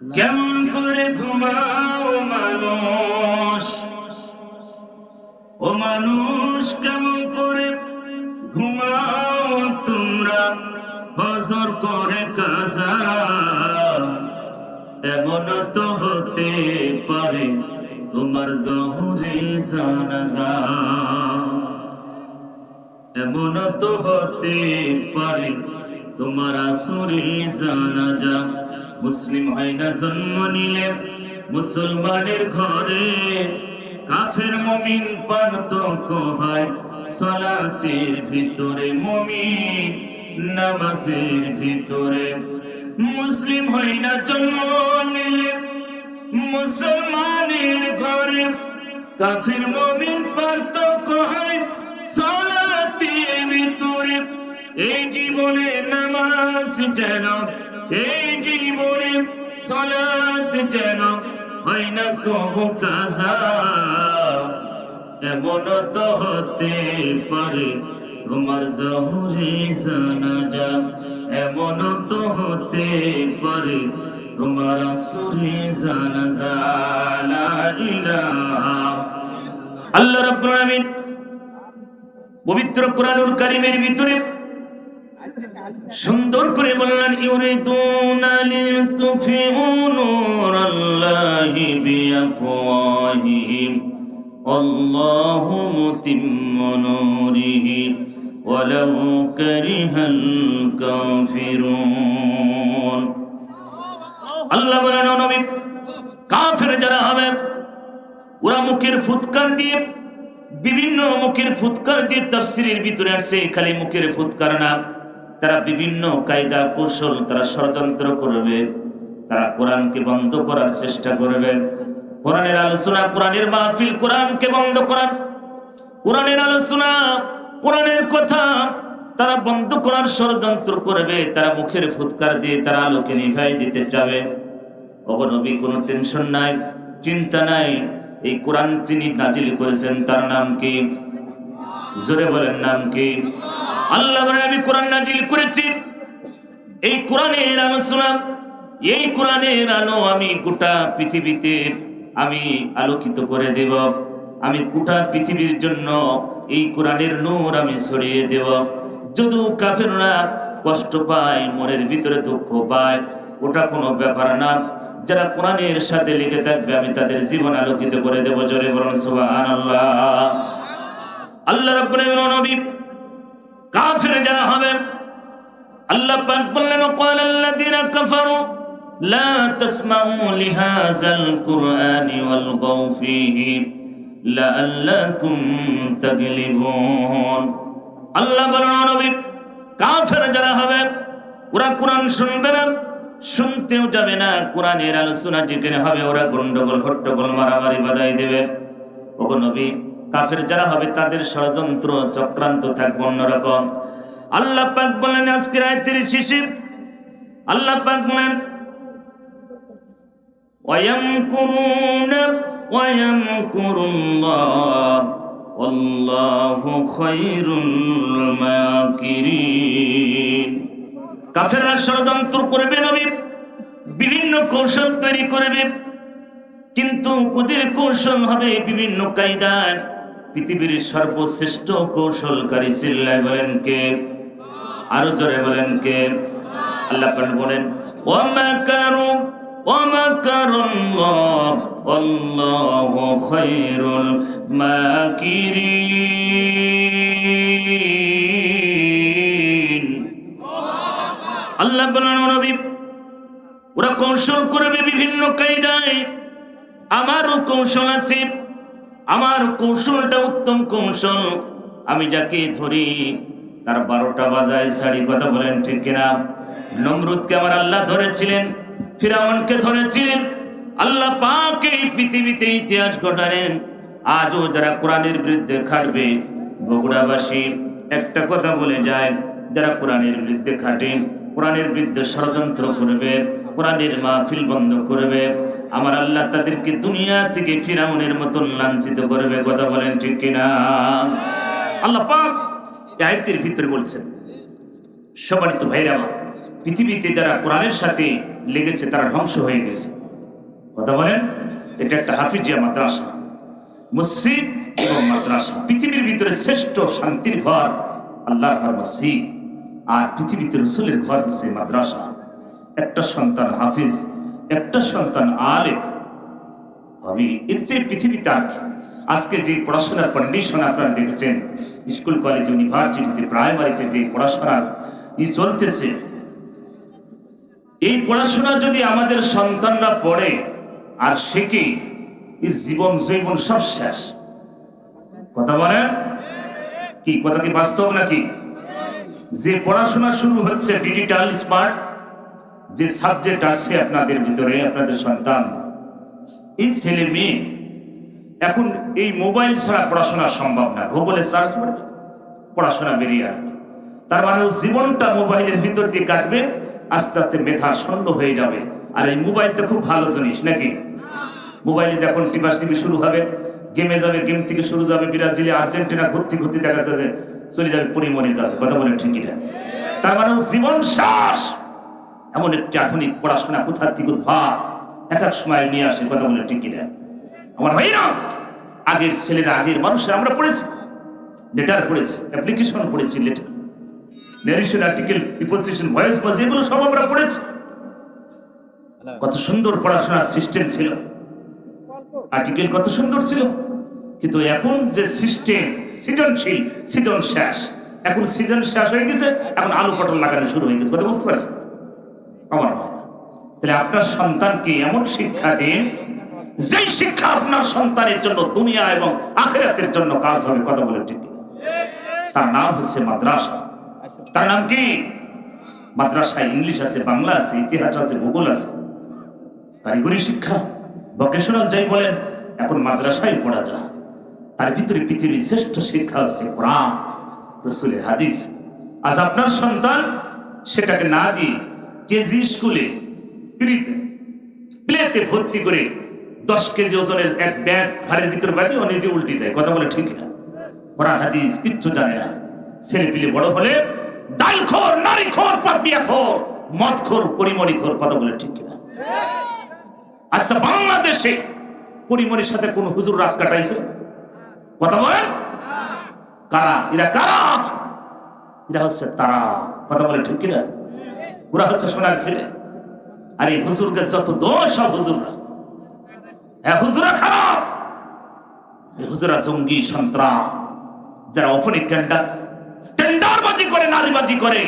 কেমন করে ঘুমাও মানুষ? ও মানুষ, কেমন করে ঘুমাও তোমরা? হজর করে কাজা এমন তো হতে পারে তোমার জহরে জানাজা। এমন তো হতে পারে তোমার আসরে জানাজা। মুসলিম হয় না জন্ম নিলে মুসলমানের ঘরে কাফের মমিন পার্থক্য হয় সলাতের ভিতরে মমিন, নামাজের ভিতরে। মুসলিম হয় না জন্ম নিলে মুসলমানের ঘরে কাফের মমিন পার্থক্য হয় সলাতের ভিতরে। এই জীবনে নামাজ যেন এই জীবনে সলাত যেন হয় না কবু কাজা এমন তো হতে পারে তোমার জহরে জানাজা এমন তো হতে পারে তোমার আসরে জানাজা আল্লাহ রাব্বুল আলামিন পবিত্র কোরআনুল কারীমের ভিতরে সুন্দর করে বললেন, ইউরিদুনা লিতুফিউ নূরাল্লাহি বিআফওয়াহিহিম, আল্লাহু মুতিম্মু নূরিহি, ওয়ালাউ কারিহাল কাফিরুন। আল্লাহ বলেন নবী, কাফের যারা হবে, ওরা মুখের ফুৎকার দিয়ে, বিভিন্ন মুখের ফুৎকার দিয়ে তাফসিরের ভিতরে আছে খালি মুখের ফুৎকার না। তারা বিভিন্ন কায়দা কৌশল তারা ষড়যন্ত্র করবে, তারা কোরআনকে বন্ধ করার চেষ্টা করবে। কোরআনের আলোচনা, কোরআনের মাহফিল কোরআনকে বন্ধ করার, কোরআনের আলোচনা, কোরআনের কথা তারা বন্ধ করার ষড়যন্ত্র করবে, তারা মুখের ফুৎকার দিয়ে তারা আলোকে নিভাই দিতে চাবে। অগনবী কোনো টেনশন নাই, চিন্তা নাই, এই কোরআন তিনি নাজিল করেছেন তার নাম কি? জোরে বলেন নাম কি? আল্লাহ আমি কোরআন নাজিল করেছি। এই কোরআনের আলোচনা এই কোরআনের আলো আমি গোটা পৃথিবীতে আমি আলোকিত করে দেব। আমি গোটা পৃথিবীর জন্য এই কোরআনের নূর আমি ছড়িয়ে দেব। যদু কাফেররা কষ্ট পায়, মনের ভিতরে দুঃখ পায়, ওটা কোনো ব্যাপার না। যারা কোরআনের সাথে লেগে থাকবে, আমি তাদের জীবন আলোকিত করে দেব। জোরে বলুন, সুবহানাল্লাহ। আল্লাহ রাব্বুল আলামিন ও নবী কাফির যারা হবে আল্লাহ পাক বললেন قال الذين كفروا لا تسمعوا لهذا القرآن والغوا فيه لعلكم تغلبون আল্লাহ বলেন ও নবী কাফের যারা হবে ওরা কোরআন শুনবে না শুনতেও যাবে না কোরআনের আলোচনা যেখানে হবে ওরা গন্ডগোল হট্টগোল মারামারি বাধাই দেবে ওগো নবী কাফের যারা হবে তাদের ষড়যন্ত্র চক্রান্ত থাকবে অন্যরকম আল্লাহ পাক বলেন আজকের আয়তের শিশির আল্লাহ পাক বলেন ويمكرون ويمكر الله والله خير الماكرين কাফেররা ষড়যন্ত্র করবে নবী বিভিন্ন কৌশল তৈরি করবে কিন্তু ওদের কৌশল হবে বিভিন্ন কায়দায় পৃথিবীর সর্বশ্রেষ্ঠ কৌশলকারী চিল্লায় বলেন কে? আরও জোরে বলেন কে? আল্লাহ বলেন আল্লাহু ওরা কৌশল করবে বিভিন্ন কায়দায়। আমারও কৌশল আছে আমার কৌশলটা উত্তম কৌশল। আমি যাকে ধরি, তার বারোটা বাজায় শাড়ি কথা বলেন ঠিক কিনা? নমরুদকে আমার আল্লাহ ধরেছিলেন, ফিরাউনকে ধরেছিলেন, আল্লাহ পাকে এই পৃথিবীতে ইতিহাস ঘটালেন। আজও যারা কোরআনের বিরুদ্ধে খাটবে, বগুড়াবাসী, একটা কথা বলে যায়, যারা কোরআনের বিরুদ্ধে খাটে, কোরআনের বিরুদ্ধে ষড়যন্ত্র করবে, কোরআনের মাহফিল বন্ধ করবে আমার আল্লাহ তাদেরকে দুনিয়া থেকে ফিরাউনের মতন লাঞ্ছিত করবে, কথা বলেন ঠিক কিনা? আল্লাহ পাক এই আয়াতের ভিতরে বলছেন, সম্মানিত ভাইরা পৃথিবীতে যারা কোরআনের সাথে লেগেছে তারা ধ্বংস হয়ে গেছে। কথা বলেন, এটা একটা হাফিজিয়া মাদ্রাসা, মসজিদ এবং মাদ্রাসা, পৃথিবীর ভিতরে শ্রেষ্ঠ শান্তির ঘর আল্লাহর ঘর মসজিদ, আর পৃথিবীতে রসুলের ঘর হচ্ছে মাদ্রাসা। একটা সন্তান হাফিজ একটা সন্তান আলেম হবে এর চেয়ে পৃথিবীতে আর? আজকে যে পড়াশোনার কন্ডিশন আপনারা দেখছেন, স্কুল কলেজ ইউনিভার্সিটিতে প্রাইমারিতে যে পড়াশোনার ই চলতেছে, এই পড়াশোনা যদি আমাদের সন্তানরা পড়ে, আর শেখে, এর জীবন, জৈবন সব শেষ। কথা বলেন? কি, কথা কি বাস্তব নাকি? যে পড়াশোনা শুরু হচ্ছে ডিজিটাল স্মার্ট যে সাবজেক্ট আসছে আপনাদের ভিতরে, আপনাদের সন্তান, এই ছেলে মেয়ে, এখন এই মোবাইল ছাড়া পড়াশোনা সম্ভব না। গুগলে সার্চ করবে পড়াশোনা বেরিয়ে আসবে তার মানে জীবনটা মোবাইলের ভিতর দিয়ে কাটবে, আস্তে আস্তে মেধা শূন্য হয়ে যাবে। আর এই মোবাইল তো খুব ভালো জিনিস, নাকি? মোবাইলে যখন টিপা টিপি শুরু হবে গেমে যাবে গেম থেকে শুরু যাবে, ব্রাজিলে আর্জেন্টিনা ঘুরতে ঘুরতে দেখা যাচ্ছে চলে যাবে পরিমণির কাছে। কথা বলে ঠিকই না তার মানে জীবন শ্বাস এমন একটি আধুনিক পড়াশোনা কোথার থেকে ভাব এক এক সময় নিয়ে আসে কথা বলে ঠিকই না আমার ভাইরা আগের ছেলেরা, আগের মানুষের আমরা পড়েছি। লেটার পড়েছি অ্যাপ্লিকেশন পড়েছি letter narration article deposition voice বাস এগুলো সব আমরা পড়েছি। কত সুন্দর পড়াশোনার সিস্টেম ছিল। আর্টিকেল কত সুন্দর ছিল। কিন্তু এখন যে সিস্টেম সৃজনশীল সৃজন শেষ এখন সিজন শেষ হয়ে গেছে, এখন আলু পটল লাগানো শুরু হয়ে গেছে। কথা বুঝতে ভাই তাহলে আপনার সন্তানকে এমন শিক্ষা দিন, যেই শিক্ষা আপনার সন্তানের জন্য দুনিয়া এবং আখেরাতের জন্য কাজ হবে, কথা বলে ঠিক তার নাম হচ্ছে মাদ্রাসা। তার নাম কি? মাদ্রাসায় ইংলিশ আছে, বাংলা আছে, ইতিহাস আছে, ভূগোল আছে। কারিগরি শিক্ষা ভোকেশনাল যাই বলেন, এখন মাদ্রাসায় পড়া যায়। তার ভিতরে পৃথিবীর শ্রেষ্ঠ শিক্ষা হচ্ছে কোরআন, রসুলের হাদিস। আজ আপনার সন্তান সেটাকে না দিয়ে কেজি স্কুলে ফ্রিতে প্লেতে ভর্তি করে দশ কেজি ওজনের এক ব্যাগ ঘরের ভিতর বাদি ও নিজে উল্টে যায় কথা বলে ঠিক না। কোরআন, হাদিস, কিচ্ছু জানে না। ছেলে পিলে বড় হলে ডাল খোর নারী খোর পাপিয়া খোর মদ খোর পরিমণি খোর কথা বলে ঠিক না। আচ্ছা বাংলাদেশে পরিমণির সাথে কোন হুজুর রাত কাটাইছে? কথা বলেন। কারা? এরা কারা? এরা হচ্ছে তারা। কথা বলে ঠিক কিনা ওরা হচ্ছে সোনার ছেলে। আর এই হুজুরকে যত দোষ সব হুজুররা। হ্যাঁ হুজুরা খারাপ। হুজুরা জঙ্গি, সন্ত্রাস। যারা অপনিক টেন্ডার টেন্ডারবাজি করে, নারীবাজি করে,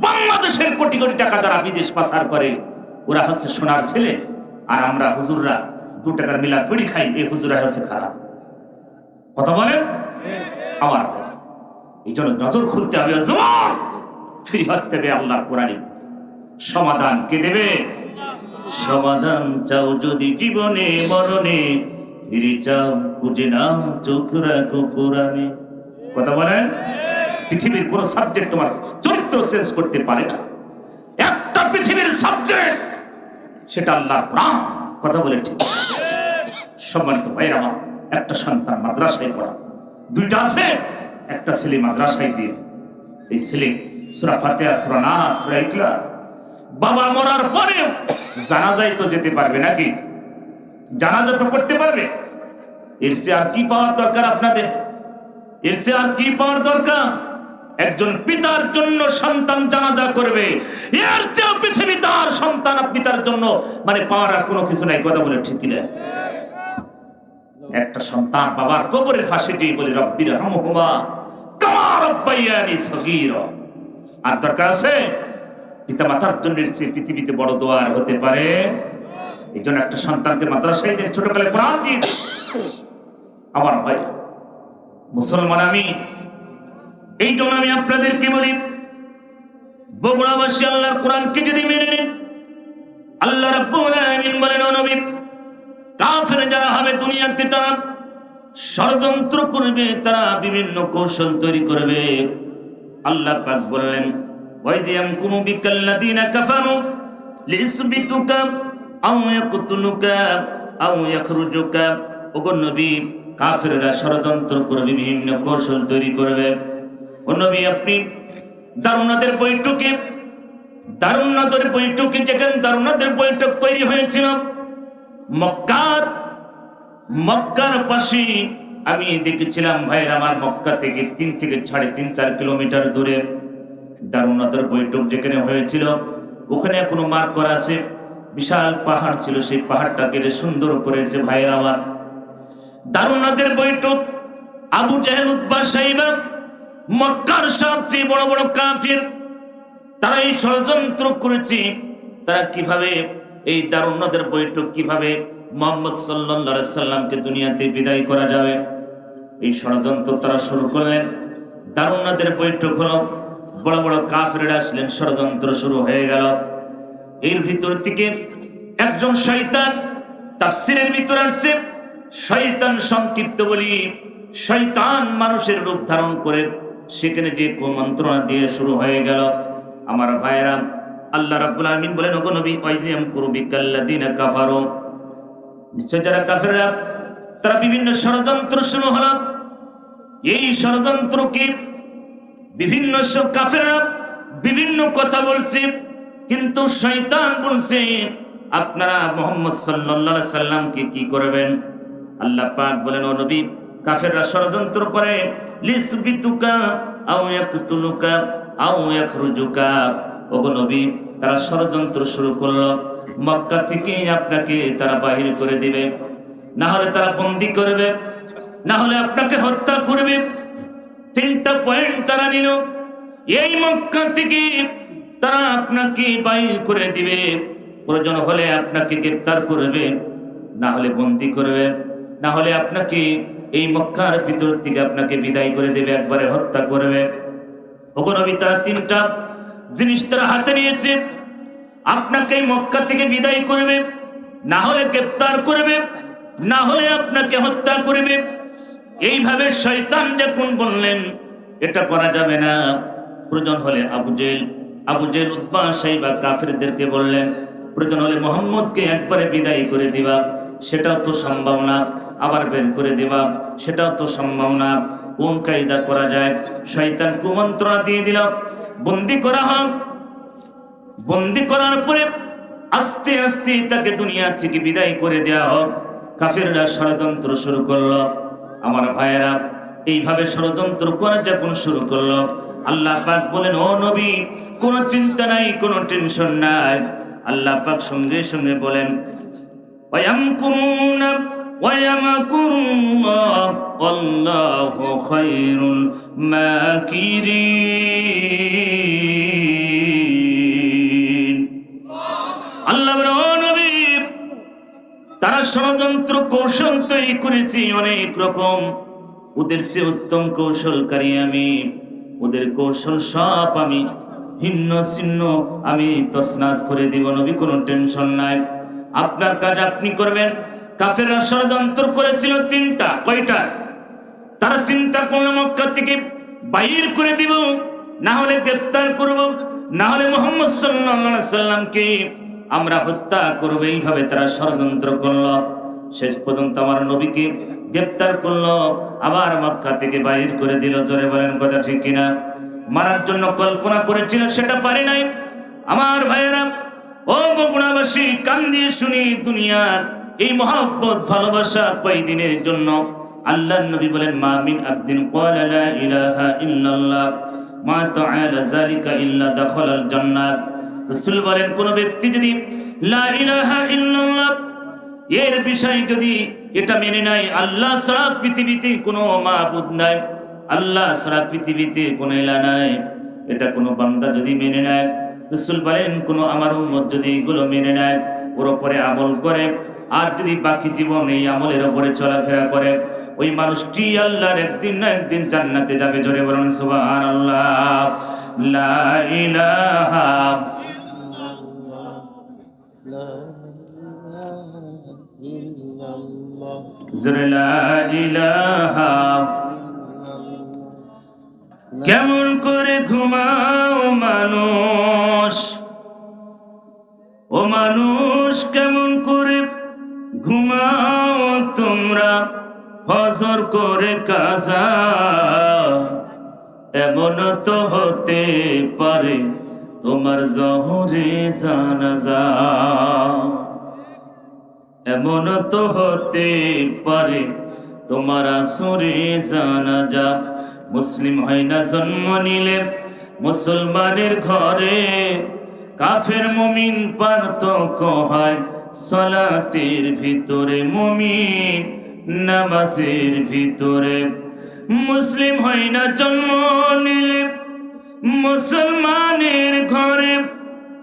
বাংলাদেশের কোটি কোটি টাকা যারা বিদেশ পাচার করে, ওরা হচ্ছে সোনার ছেলে। আর আমরা হুজুররা দু টাকার মিলা পিড়ি খাই, এই হুজুরা হচ্ছে খারাপ। কথা বলেন? আমার। এই জন্য নজর খুলতে হবে জবান ফিরে আসতে হবে আল্লাহর কোরআনের সমাধান কে দেবে? সমাধান চাও যদি জীবনে, মরণে, ফিরে চাও, খুঁজে নাও, চোখ রাখো কোরআনে। কথা বলেন? পৃথিবীর কোন সাবজেক্ট তোমার চরিত্র চেঞ্জ করতে পারে না। একটা পৃথিবীর সাবজেক্ট সেটা আল্লাহর প্রাণ কথা বলে ঠিক। সম্মানিত ভাইয়ের আমার, একটা সন্তান মাদ্রাসায় পড়া। দুইটা আছে, একটা ছেলে মাদ্রাসায় দিয়ে। এই ছেলে সুরা ফাতেহা, সুরা নাস, সুরা ইখলাস। বাবা মরার পরে জানাজাই তো যেতে পারবে নাকি? জানাজা তো করতে পারবে। এর সে আর কি পাওয়ার দরকার আপনাদের? এর সে আর কি পাওয়ার দরকার? একজন পিতার জন্য সন্তান জানাজা করবে। এর চেয়েও পৃথিবী তার সন্তান পিতার জন্য মানে পাওয়ার আর কোনো কিছু নাই, কথা বলে ঠিক কিনা? একটা সন্তান বাবার কবরের দিয়ে বলে, রব্বির হামহুমা কামা রব্বাইয়ানি সগীরা। আর দরকার আছে? পিতা মাতার জন্য চেয়ে পৃথিবীতে বড় দোয়ার হতে পারে এই জন্য একটা সন্তানকে মাদ্রাসায় দিয়ে ছোটবেলায় কোরআন দিয়ে দিন। আমার ভাই, মুসলমান আমি, এই জন্য আমি আপনাদেরকে বলি, বগুড়াবাসী আল্লাহর কোরআনকে যদি মেনে নিন, আল্লাহ রাব্বুল বলেন নবী, কাফের যারা হবে দুনিয়াতে তারা ষড়যন্ত্র করবে, তারা বিভিন্ন কৌশল তৈরি করবে আল্লাহ পাক বললেন ওয়াইদিয়াম কুমু বিকাল্লাযিনা কাফারু লিসবিতুকা আও ইয়াকতুলুকা আও ইয়াখরুজুকা ওগো নবী, কাফেররা ষড়যন্ত্র করবে বিভিন্ন কৌশল তৈরি করবে। ও নবী, আপনি দারুণাদের বৈঠকে দারুণাদের বৈঠকে যেখানে দারুণাদের বৈঠক তৈরি হয়েছিল। মক্কার মক্কার পাশে আমি দেখেছিলাম, ভাইয়ের, আমার মক্কা থেকে তিন থেকে সাড়ে তিন চার কিলোমিটার দূরে। দারুণাদের বৈঠক যেখানে হয়েছিল, ওখানে কোনো মার্ক করা আছে। বিশাল পাহাড় ছিল, সেই পাহাড়টা কেটে সুন্দর করেছে ভাইয়ের আমার দারুণাদের বৈঠক, আবু জাহেল উদ্বাস সাহিবা, মক্কার সবচেয়ে বড় বড় কাফির, তারা এই ষড়যন্ত্র করেছে। তারা কীভাবে এই দারুণদের বৈঠক, কীভাবে মোহাম্মদ সাল্লা সাল্লামকে দুনিয়াতে বিদায় করা যাবে, এই ষড়যন্ত্র তারা শুরু করলেন। দারুণদের বৈঠক হলো বড় বড় কাফিরেরা আসলেন, ষড়যন্ত্র শুরু হয়ে গেল। এর ভিতর থেকে একজন শয়তান তাফসিরের ভিতর আসছে। শৈতান সংক্ষিপ্ত বলি শৈতান মানুষের রূপ ধারণ করে সেখানে যে কুমন্ত্রণা দিয়ে শুরু হয়ে গেল। আমার ভাইয়েরা, আল্লাহ রাব্বুল আলামিন বলেন, ওগো নবী ওয়াইদিয়াম কুরবি কাল্লাদিনা কাফারু। নিশ্চয় যারা কাফেররা, তারা বিভিন্ন ষড়যন্ত্র শুরু হলো। এই ষড়যন্ত্রকে বিভিন্ন সব কাফেররা বিভিন্ন কথা বলছে, কিন্তু শয়তান বলছে, আপনারা মোহাম্মদ আলাইহি সাল্লামকে কি করবেন? আল্লাহ পাক বলেন, ও নবী, কাফেররা ষড়যন্ত্র করে তারা ষড়যন্ত্র শুরু করল, মক্কা আপনাকে তারা করে তারা বন্দি করবে, না হলে আপনাকে হত্যা করবে। তিনটা পয়েন্ট তারা নিল। এই মক্কা থেকে তারা আপনাকে বাহির করে দিবে। প্রয়োজন হলে আপনাকে গ্রেপ্তার করবে, না হলে বন্দি করবে, না হলে আপনাকে এই মক্কার ভিতর থেকে আপনাকে বিদায় করে দেবে, একবারে হত্যা করবে। ওগনবী তারা তিনটা জিনিস তারা হাতে নিয়েছে। আপনাকে এই মক্কা থেকে বিদায় করবে, না হলে গ্রেপ্তার করবে, না হলে আপনাকে হত্যা করবে। এইভাবে শয়তান যখন বললেন, এটা করা যাবে না। প্রয়োজন হলে আবু জেল আবু জেল উদ্বাহ সাহিবা কাফেরদেরকে বললেন, প্রয়োজন হলে মোহাম্মদকে একবারে বিদায় করে দিবা। সেটাও তো সম্ভব না। আবার বের করে দেবা। সেটাও তো সম্ভব না। কোন কায়দা করা যায়? শয়তান কুমন্ত্রণা দিয়ে দিল, বন্দি করা হোক। বন্দি করার পরে আস্তে আস্তে তাকে দুনিয়া থেকে বিদায় করে দেওয়া হোক। কাফেররা ষড়যন্ত্র শুরু করল। আমার ভাইয়েরা, এইভাবে ষড়যন্ত্র করে যখন শুরু করল, আল্লাহ পাক বলেন, ও নবী, কোনো চিন্তা নাই, কোনো টেনশন নাই। আল্লাহ পাক সঙ্গে সঙ্গে বলেন করুন মাকিরি আল্লাহ তারা ষড়যন্ত্র কৌশল তৈরি করেছে অনেক রকম। ওদের সে উত্তম কৌশলকারী আমি। ওদের কৌশল সব আমি। ভিন্ন ছিন্ন আমি তসনাজ করে দিব, নবী, কোনো টেনশন নাই। আপনার কাজ আপনি করবেন। কাফেররা ষড়যন্ত্র করেছিল তিনটা, কয়টা? তারা চিন্তা করল, মক্কা থেকে বাইর করে দিব। না হলে গ্রেপ্তার করব। না হলে মোহাম্মদ সাল্লাল্লাহু সাল্লামকে আমরা হত্যা করব, এইভাবে তারা ষড়যন্ত্র করল। শেষ পর্যন্ত আমার নবীকে গ্রেপ্তার করল, আবার মক্কা থেকে বাইর করে দিল। জোরে বলেন, কথা ঠিক কিনা? মারার জন্য কল্পনা করেছিল, সেটা পারে নাই। আমার ভাইয়েরা, ও বগুড়াবাসী কান দিয়ে শুনি দুনিয়ার এই মহাব্বত, ভালোবাসা কয়দিনের জন্য? আল্লাহ নবী বলেন, মা মিন আব্দিন ইলাহা ইল্লাল্লাহ, মা তাআলা যালিকা ইল্লা দাখালাল জান্নাত। রাসূল বলেন, কোন ব্যক্তি যদি এর বিষয় যদি এটা মেনে নাই আল্লাহ ছাড়া পৃথিবীতে কোনো মাবুদ নাই, আল্লাহ ছাড়া পৃথিবীতে কোনো এলা নাই, এটা কোনো বান্দা যদি মেনে নেয়, রসুল বলেন, কোনো আমার উম্মত যদি এগুলো মেনে নেয়, ওর ওপরে আমল করে, আর যদি বাকি জীবন এই আমলের ওপরে চলাফেরা করে, ওই মানুষটি আল্লাহর একদিন না একদিন জান্নাতে যাবে, জোরে বলুন, সুবহানাল্লাহ লা ইলাহা লা ইলাহা কেমন করে ঘুমাও মানুষ? ও মানুষ, কেমন করে ঘুমাও তোমরা? ফজর করে কাজা এমন তো হতে পারে। তোমার জহরে জানাজা। এমন তো হতে পারে তোমার আসরে জানাজা। মুসলিম হয় না জন্ম নিলে মুসলমানের ঘরে। কাফের মমিন পার্থক্য হয় সলাতের ভিতরে, মমিন নামাজের ভিতরে। মুসলিম হয় না জন্ম নিলে মুসলমানের ঘরে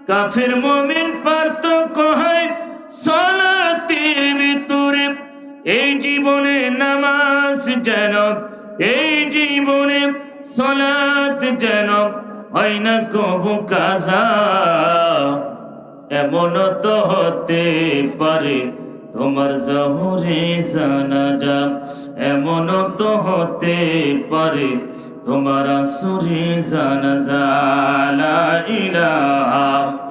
কাফের মমিন পার্থক্য হয় সলাতের ভিতরে এই জীবনে নামাজ যেন, এই জীবনে সলাত যেন, হয় কবু কাজা? এমন তো হতে পারে তোমার জহরে জানাজা। এমন তো হতে পারে তোমার সুরে জানা ইলাহা